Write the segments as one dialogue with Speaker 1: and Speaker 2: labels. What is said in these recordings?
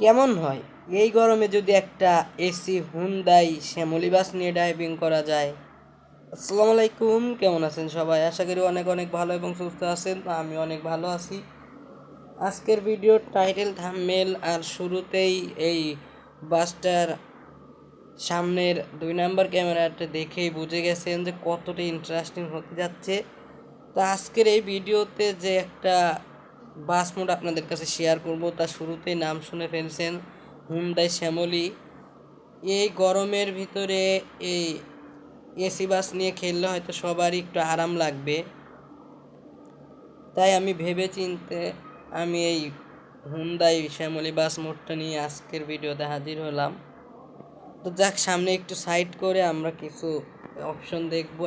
Speaker 1: কেমন হয়? এই গরমে যদি একটা এসি হুন্দাই শ্যামলি বাস নিয়ে ড্রাইভিং করা যায়। আসসালামু আলাইকুম, কেমন আছেন সবাই? আশা করি অনেক অনেক ভালো এবং সুস্থ আছেন। আমি অনেক ভালো আছি। আজকের ভিডিওর টাইটেল থাম্বনেল আর শুরুতেই এই বাসটার সামনের দুই নাম্বার ক্যামেরাটা দেখেই বুঝে গেছেন যে কতটা ইন্টারেস্টিং হতে যাচ্ছে। তো আজকের এই ভিডিওতে যে একটা বাস মোড আপনাদের কাছে শেয়ার করব। তার শুরুতেই নাম শুনে ফেলছেন হুন্ডাই শ্যামলি। এই গরমের ভিতরে এই এসি বাস নিয়ে খেললে হয়তো সবারই একটু আরাম লাগবে। তাই আমি ভেবে চিনতে আমি এই হুন্ডাই শ্যামলি বাস মোডটা নিয়ে আজকের ভিডিওতে হাজির হলাম। তো যাক, সামনে একটু সাইড করে আমরা কিছু অপশন দেখব।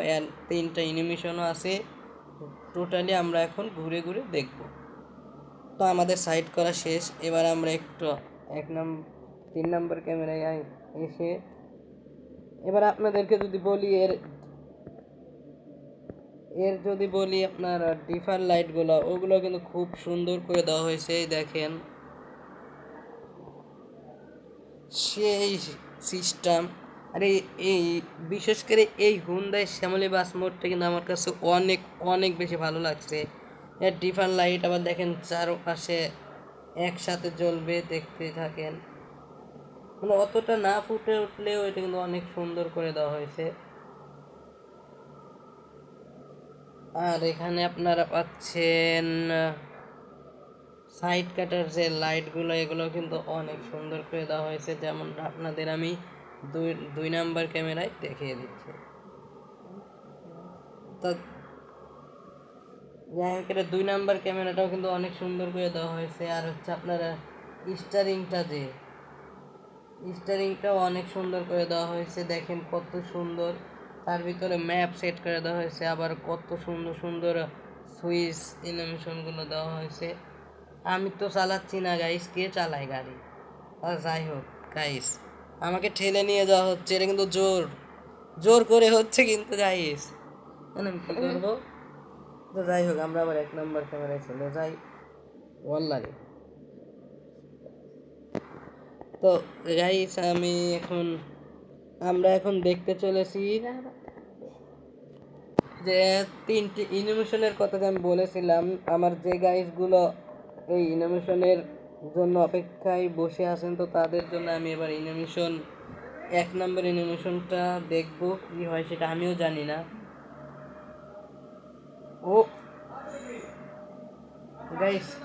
Speaker 1: তিনটা অ্যানিমেশনও আছে। টোটালি আমরা এখন ঘুরে ঘুরে দেখব। তো আমাদের সাইড করা শেষ। এবার আমরা একটু এক নম্বর তিন নম্বর ক্যামেরায় এসে এবার আপনাদেরকে যদি বলি, এর এর যদি বলি আপনার ডিফার লাইটগুলো ওগুলো কিন্তু খুব সুন্দর করে দেওয়া হয়েছে দেখেন। সেই সিস্টেম আর এই, বিশেষ করে এই হুন্দাই শ্যামলি বাস মোডটা কিন্তু আমার কাছে অনেক অনেক বেশি ভালো লাগছে। এর ডিফার লাইট আবার দেখেন চারপাশে একসাথে জ্বলবে, দেখতে থাকেন। মানে অতটা না ফুটে উঠলেও এটা কিন্তু অনেক সুন্দর করে দেওয়া হয়েছে। আর এখানে আপনারা পাচ্ছেন সাইড কাটার যে লাইটগুলো এগুলো কিন্তু অনেক সুন্দর করে দেওয়া হয়েছে। যেমন আপনাদের আমি দুই দুই নাম্বার ক্যামেরায় দেখিয়ে দিচ্ছি। তো এটা দুই নাম্বার ক্যামেরাটাও কিন্তু অনেক সুন্দর করে দেওয়া হয়েছে। আর হচ্ছে আপনারা স্টারিংটা যে, স্টারিংটাও অনেক সুন্দর করে দেওয়া হয়েছে। দেখেন কত সুন্দর। তার ভিতরে ম্যাপ সেট করে দেওয়া হয়েছে। আবার কত সুন্দর সুন্দর সুইচ অ্যানিমেশনগুলো দেওয়া হয়েছে। আমি তো চালাচ্ছি না গাইস কে চালায় গাড়ি? আর যাই হোক গাইস আমাকে ঠেলে নিয়ে যাওয়া হচ্ছে। এটা কিন্তু জোর। জোর করে হচ্ছে কিন্তু গাইস কী করব? তো যাই হোক, আমরা আবার এক নম্বর ক্যামেরায় চলে যাই। ওয়াল্লারে। তো গাইস আমি এখন, আমরা এখন দেখতে চলেছি যে তিনটি ইনোভেশনের কথা যে আমি বলেছিলাম, আমার যে গাইসগুলো এই ইনোভেশনের জন্য অপেক্ষায় বসে আছেন, তো তাদের জন্য আমি এবার ইনোভেশন এক নম্বর ইনোভেশনটা দেখব, কি হয় সেটা আমিও জানি না। ও। গাইস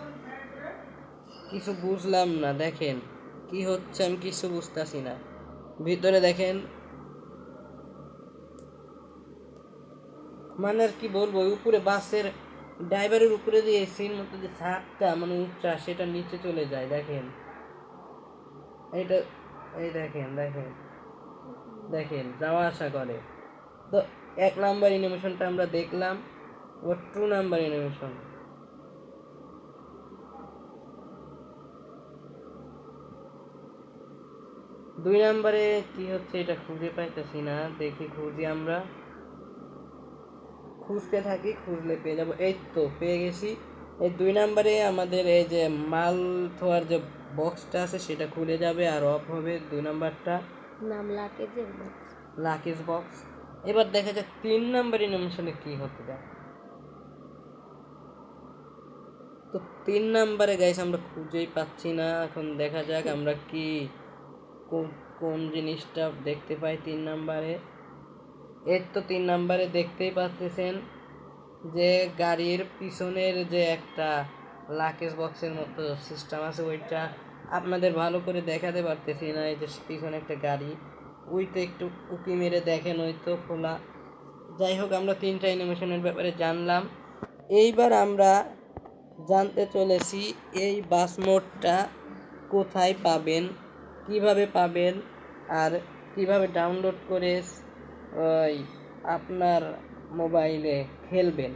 Speaker 1: কিছু বুঝলাম না, দেখেন। কি হচ্ছে আমি কিছু বুঝতেছি না। ভিতরে দেখেন। মানে আর কি বলব উপরে বাসের ড্রাইভারের উপরে যে এসির মতো যে ছাদটা মানে উচ্চা সেটা নিচে চলে যায়, দেখেন। এইটা, এই দেখেন দেখেন। দেখেন, যাওয়া আসা করে। তো এক নাম্বার অ্যানিমেশনটা আমরা দেখলাম। ও টু নাম্বার অ্যানিমেশন দুই নম্বরে কি হচ্ছে? এটা খুঁজে পাইতেছি না। দেখি খুঁজি আমরা। খুঁজতে থাকি খুঁজলে পেয়ে যাব। এই তো পেয়ে গেছি। এই দুই নম্বরে আমাদের এই যে মাল থোয়ার যে বক্সটা আছে সেটা খুলে যাবে আর অফ হবে দুই নাম্বারটা।
Speaker 2: নাম লাকেজের বক্স
Speaker 1: লাকিস বক্স এবার দেখা যাক তিন নাম্বার ইনোভেশনে কি হতে যায় তো তিন নাম্বারে গাইস আমরা খুঁজেই পাচ্ছি না। এখন দেখা যাক আমরা কি কোন- জিনিসটা দেখতে পাই তিন নাম্বারে। এর তো তিন নাম্বারে দেখতেই পাচ্ছেন যে গাড়ির পিছনের যে একটা লাকেজ বক্সের মতো সিস্টেম আছে, ওইটা আপনাদের ভালো করে দেখাতে পারতেছি না। এই যে পিছনে একটা গাড়ি ওই তো একটু উকি মেরে দেখেন, ওই তো খোলা। যাই হোক, আমরা তিনটা অ্যানিমেশনের ব্যাপারে জানলাম। এইবার আমরা জানতে চলেছি, এই বাস মোডটা কোথায় পাবেন, কীভাবে পাবেন আর কীভাবে ডাউনলোড করে, ওই, আপনার মোবাইলে খেলবেন।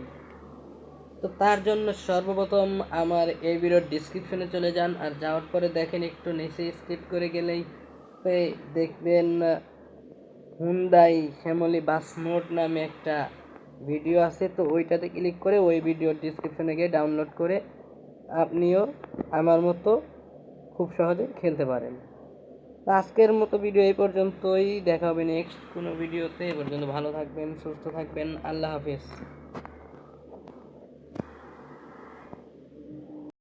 Speaker 1: তো তার জন্য সর্বপ্রথম আমার এই ভিডিওর ডিসক্রিপশনে চলে যান আর যাওয়ার পরে দেখেন একটু নিচে স্কিপ করে গেলেই দেখবেন হুন্ডাই শ্যামলি বাস মোড নামে একটা ভিডিও আছে, তো ওইটাতে ক্লিক করে ওই ভিডিওর ডিসক্রিপশনে গিয়ে ডাউনলোড করে আপনিও আমার মতো খুব সহজে খেলতে পারেন। আজকের মতো ভিডিও এই পর্যন্তই, দেখা হবে নেক্সট কোনো ভিডিওতে এ পর্যন্ত ভালো থাকবেন, সুস্থ থাকবেন, আল্লাহ হাফিজ।